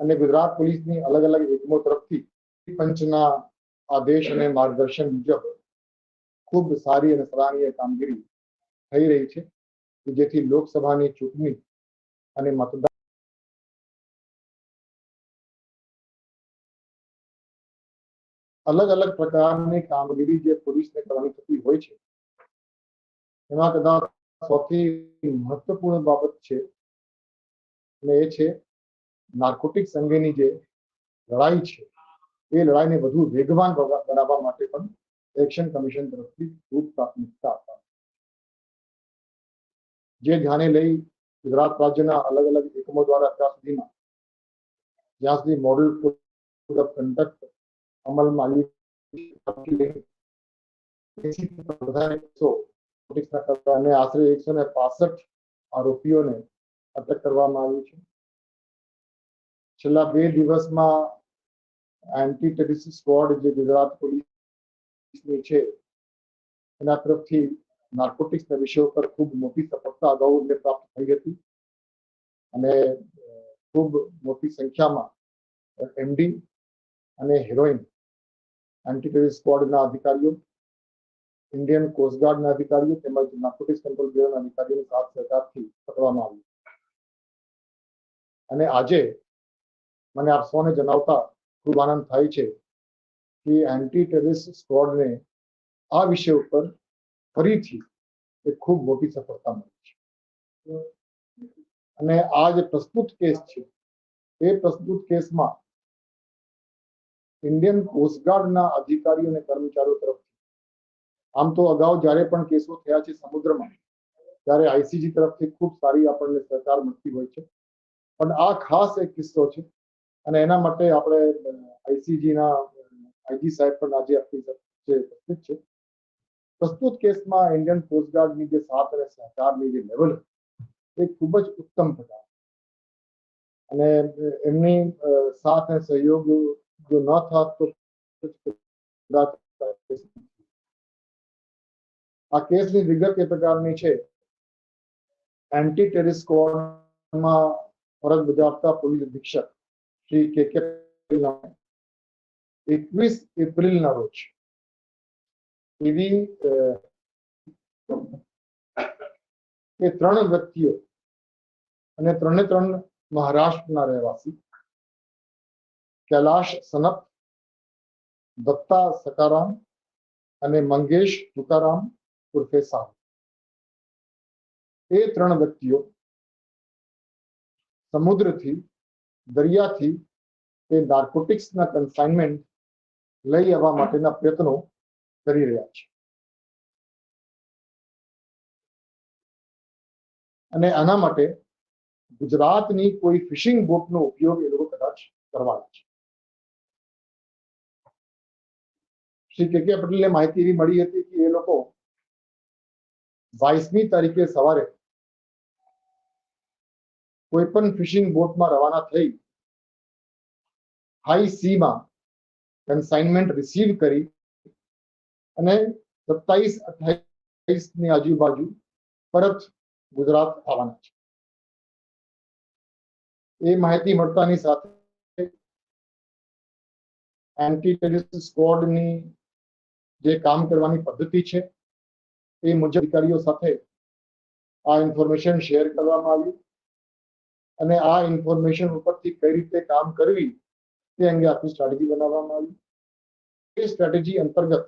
અને ગુજરાત પોલીસની અલગ અલગ એકમો તરફથી પંચના આદેશ અને માર્ગદર્શન મુજબ ખૂબ સારી અને સરાહનીય કામગીરી થઈ રહી છે જેથી લોકસભાની ચૂંટણી અને મતદાન અલગ અલગ પ્રકારની કામગીરી જે પોલીસને કરવાની થતી હોય છે, એમાં કદાચ સૌથી મહત્વપૂર્ણ બાબત છે અને એ છે નાર્કોટિક્સ અંગેની જે લડાઈ છે, એ લડાઈને વધુ વેગવાન બના- બનાવવા માટે પણ એક્શન કમિશન તરફથી ખૂબ પ્રાથમિકતા આપવામાં જે ધ્યાને લઈ ગુજરાત રાજ્યના અલગ અલગ એકમો દ્વારા અત્યાર સુધીમાં, જ્યાં સુધી મોડલ કોડ ઓફ કન્ડક્ટ અમલમાં આવી ત્યારથી લઈને 80 કરતા વધારે કેસો નાર્કોટિક્સના કરતા અને આશરે એકસો ને પાસઠ આરોપીઓને અટક કરવામાં આવી છે. છેલ્લા બે દિવસમાં એન્ટી ટેરરિસ્ટ સ્કવોડ જે ગુજરાત પોલીસની છે, એના તરફથી નાર્કોટિક્સના વિષયો ઉપર ખૂબ મોટી સફળતા અગાઉ એમને પ્રાપ્ત થઈ હતી. અને ખૂબ મોટી સંખ્યામાં એમડી અને હેરોઇન એન્ટી ટેરરિસ્ટ સ્કવોડના અધિકારીઓ ઇન્ડિયન કોસ્ટગાર્ડના અધિકારીઓ તેમજ નાર્કોટિક્સ કંટ્રોલ બ્યુરોના અધિકારીઓની સાથ સહકારથી પકડવામાં આવ્યું. અને આજે મને આપ સૌને જણાવતા ખૂબ આનંદ થાય છે કે એન્ટી ટેરરિસ્ટ સ્ક્વોડને આ વિષય ઉપર ફરીથી એક ખૂબ મોટી સફળતા મળી છે. અને આ જે પ્રસ્તુત કેસ છે, એ પ્રસ્તુત કેસમાં ઇન્ડિયન કોસ્ટગાર્ડના અધિકારીઓ અને કર્મચારીઓ તરફથી, આમ તો અગાઉ જ્યારે પણ કેસો થયા છે સમુદ્રમાં, ત્યારે આઈસીજી તરફથી ખૂબ સારી આપણને સહકાર મળતી હોય છે. પણ આ ખાસ એક કિસ્સો છે અને એના માટે આપણે આઈસીજી ના આઈજી સાહેબ પણ આજે આપણી જે ઉપસ્થિત છે. પ્રસ્તુત કેસમાં ઇન્ડિયન કોસ્ટગાર્ડની જે સાથ અને સહકારની જે લેવલ એ ખૂબ જ ઉત્તમ પ્રકાર. અને એમની સાથ અને સહયોગ જો ન થાત તો આ કેસની વિગત એ પ્રકારની છે. એન્ટી ટેરિસ સ્ક્વોડમાં ફરજ બજાવતા પોલીસ અધિક્ષક શ્રી કે કે એકવીસ એપ્રિલના રોજ એવી એ ત્રણ વ્યક્તિઓ અને ત્રણે ત્રણ મહારાષ્ટ્રના રહેવાસી કૈલાશ સનપ દત્તા સકારામ અને મંગેશ તુકારામ ઉર્ફે સાહુ એ ત્રણ વ્યક્તિઓ સમુદ્રથી દરિયાથી તે નાર્કોટિક્સના કન્સાઇનમેન્ટ લઈ આવવા માટેના પ્રયત્નો કરી રહ્યા છે. અને આના માટે ગુજરાતની કોઈ ફિશિંગ બોટનો ઉપયોગ એ લોકો કદાચ કરવાના છે. શ્રી કે કે પટેલને માહિતી એવી મળી હતી કે એ લોકો બાવીસમી તારીખે સવારે કોઈ પણ ફિશિંગ બોટમાં રવાના થઈ હાઈ સીમાં કન્સાઇનમેન્ટ રિસીવ કરી અને સત્તાવીસ અઠ્યાવીસની આજુબાજુ પરત ગુજરાત આવવાના છે. એ માહિતી મળતાની સાથે એન્ટી ટેરરિસ્ટ સ્કવોડની જે કામ કરવાની પદ્ધતિ છે, એ મુજબ અધિકારીઓ સાથે આ ઇન્ફોર્મેશન શેર કરવામાં આવ્યું અને આ ઇન્ફોર્મેશન ઉપરથી કઈ રીતે કામ કરવી તે અંગે આખી સ્ટ્રેટેજી બનાવવામાં આવી એ સ્ટ્રેટેજી અંતર્ગત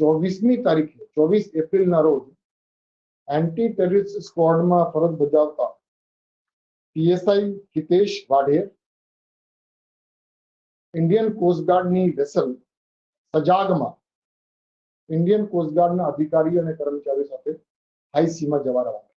ચોવીસમી તારીખે ચોવીસ એપ્રિલના રોજ એન્ટી ટેરરિસ્ટ સ્ક્વોડમાં ફરજ બજાવતા પીએસઆઈ હિતેશ વાઢેર ઇન્ડિયન કોસ્ટગાર્ડની વેસલ સજાગમાં ઇન્ડિયન કોસ્ટગાર્ડના અધિકારીઓ અને કર્મચારીઓ સાથે હાઈ સીમાં જવા રવાના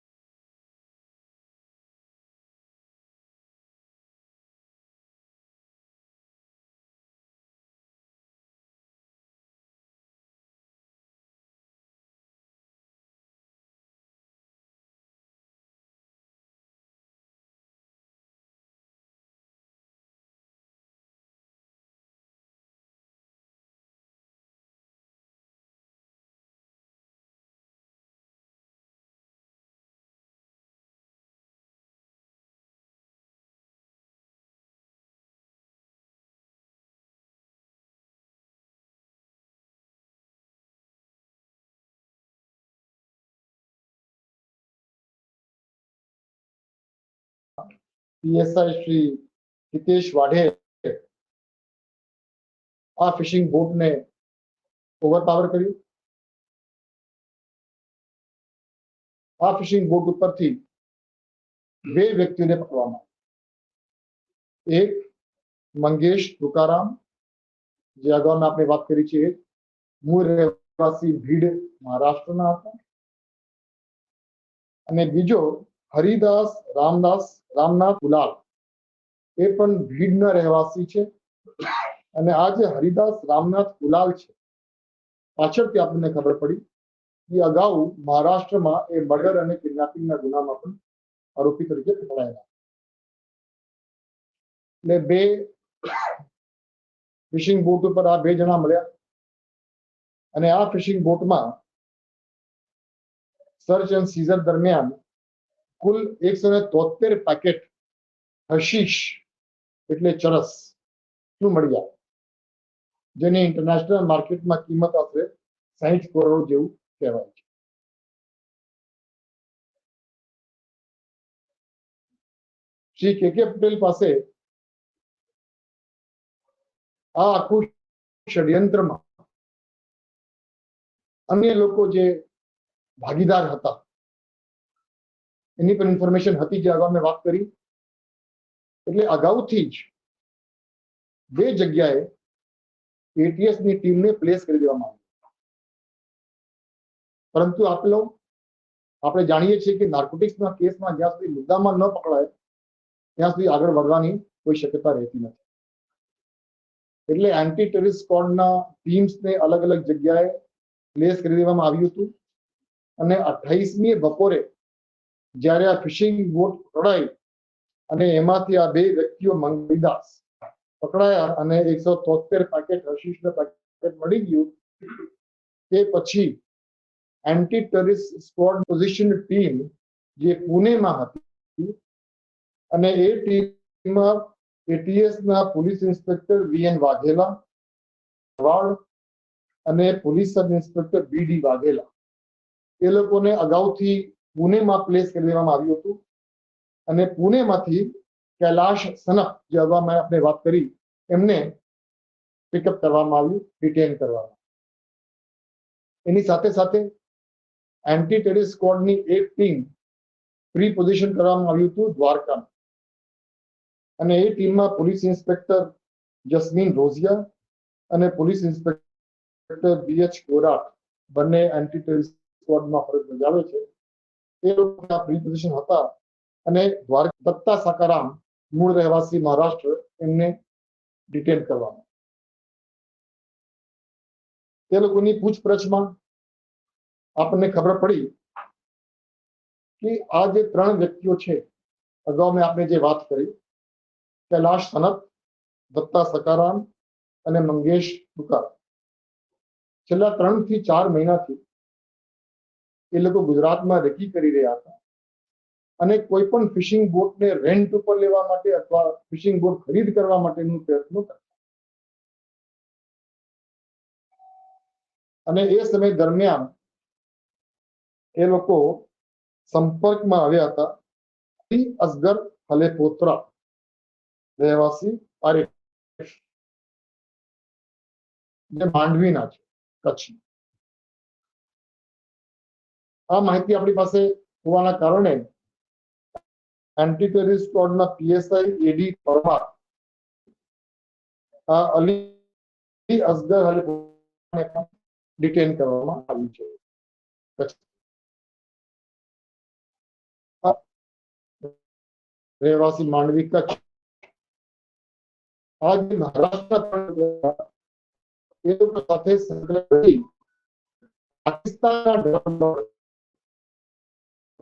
પીએસઆઈ શ્રી હિતેશ વાઢે આ ફિશિંગ બોટને ઓવરપાવર કર્યું. આ ફિશિંગ બોટ ઉપરથી બે વ્યક્તિઓને પકડવામાં એક મંગેશ તુકારામ, જે અગાઉ મેં આપણે વાત કરી છે મૂળ રહેવાસી ભીડ મહારાષ્ટ્રના હતા. અને બીજો હરિદાસ, રામદાસ, રામનાથ, ગુલાલ. એ પણ ભીડના રહેવાસી છે અને આ જે હરિદાસ, રામનાથ, ગુલાલ છે, પાછળથી આપણને ખબર પડી એ અગાઉ મહારાષ્ટ્રમાં એ મર્ડર અને કિડનેપિંગના ગુનામાં પણ આરોપી તરીકે પકડાયેલા. એટલે બે ફિશિંગ બોટ ઉપર આ બે જણા મળ્યા અને આ ફિશિંગ બોટમાં સર્ચ એન્ડ સીઝર દરમિયાન કુલ એકસો ને તોતેર પેકેટ હશીશ એટલે ચરસનું મળ્યા જેની ઇન્ટરનેશનલ માર્કેટમાં કિંમત આશરે સાહીઠ કરોડ જેવું કહેવાય છે શ્રી કે કે પટેલ પાસે આ આખું ષડયંત્રમાં અન્ય લોકો જે ભાગીદાર હતા એની પણ ઇન્ફોર્મેશન હતી જે અગાઉ મેં વાત કરી. એટલે અગાઉથી જ બે જગ્યાએ એટીએસની ટીમને પ્લેસ કરી દેવામાં આવી. પરંતુ આપેલો આપણે જાણીએ છીએ કે નાર્કોટિક્સના કેસમાં જ્યાં સુધી મુદ્દામાં ન પકડાય, ત્યાં સુધી આગળ વધવાની કોઈ શક્યતા રહેતી નથી. એટલે એન્ટી ટેરિસ્ટ સ્કોડના ટીમ્સને અલગ અલગ જગ્યાએ પ્લેસ કરી દેવામાં આવ્યું હતું. અને અઠ્યાવીસમી બપોરે જ્યારે આ ફિશિંગ બોટ પકડાઈ અને એમાંથી આ બે વ્યક્તિઓ મંગળીદાસ પકડાયા અને એકસો તોતેર પેકેટ હશીશના પેકેટ મળી ગયું. તે પછી anti terrorist squad position team જે પુણેમાં હતી અને એ ટીમમાં એટીએસ ના police inspector V N Vaghela, વાળ અને police sub inspector B D Vaghela. એ લોકોને અગાઉથી પુણેમાં પ્લેસ કરી દેવામાં આવ્યું હતું. અને પુણેમાંથી કૈલાશ સનપ જે અગાઉ આપણે વાત કરી, એમને પિકઅપ કરવામાં આવ્યું ડિટેન કરવામાં. એની સાથે સાથે એન્ટી ટેરિસ સ્કોડની એક ટીમ પ્રી પોઝિશન કરવામાં આવ્યું હતું દ્વારકા અને એ ટીમમાં પોલીસ ઇન્સ્પેક્ટર જસ્મીન રોઝિયા અને પોલીસ ઇન્સ્પેક્ટર બીએચ કોરાટ બંને એન્ટી ટેરિસ સ્કોડમાં ફરજ બજાવે છે. એ લોકો આ પ્રી હતા. અને દ્વારકા દત્તા સાકારામ મૂળ રહેવાસી મહારાષ્ટ્ર એમને ડિટેન કરવામાં તે લોકોની પૂછપરછમાં આપણને ખબર પડી કે આ જે ત્રણ વ્યક્તિઓ છે, અગાઉ મેં આપણે જે વાત કરી, કૈલાશ સનત દત્તા સકારામ અને મંગેશ ટુકાર છેલ્લા ત્રણથી ચાર મહિનાથી એ લોકો ગુજરાતમાં રેકી કરી રહ્યા હતા. અને કોઈ પણ ફિશિંગ બોટને રેન્ટ ઉપર લેવા માટે અથવા ફિશિંગ બોટ ખરીદ કરવા માટેનું પ્રયત્નો કરતા. અને એ સમય દરમિયાન એ લોકો સંપર્કમાં આવ્યા હતા અસગર હલેપોત્રા રહેવાસી પારેખ. માંડવીના છે કચ્છ આ માહિતી આપણી પાસે હોવાના કારણે એન્ટી ટેરરિસ્ટ સ્ક્વોડના પીએસઆઈ એડી પરમાર આ અલી અસગર હલેપોત્રાને પણ ડિટેન કરવામાં આવ્યું છે કચ્છ રહેવાસી માંડવી કચ્છ આ જે મહારાષ્ટ્રના એ લોકો સાથે સંકલન કરી પાકિસ્તાનના ડ્રોન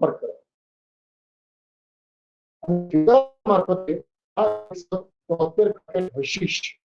પર કરે મારફતે આ સોફ્ટવેર હશીશ